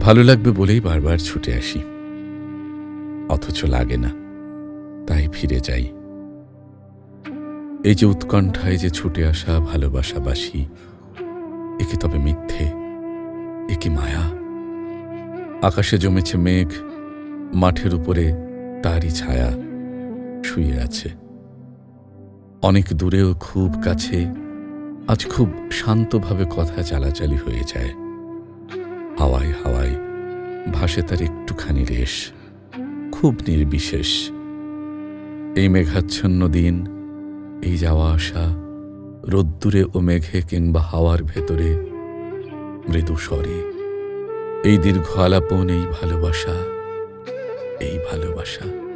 ভালো লাগবে বলেই বারবার ছুটে আসি। অথচ লাগে না, তাই ফিরে যাই। এই যে উৎকণ্ঠায় যে ছুটে আসা ভালোবাসাবাসী, একে তবে মিথ্যে, একে মায়া। আকাশে জমেছে মেঘ, মাঠের উপরে তারই ছায়া শুয়ে আছে। অনেক দূরেও খুব কাছে, আজ খুব শান্তভাবে কথা চালাচালি হয়ে যায়। ভাসে তার একটুখানি রেশ, খুব নির্বিশেষ। এই মেঘাচ্ছন্ন দিন, এই যাওয়া আসা, রোদ্দুরে ও মেঘে কিংবা হাওয়ার ভেতরে মৃদু স্বরে। এই দীর্ঘ আলাপন, এই ভালোবাসা এই ভালোবাসা।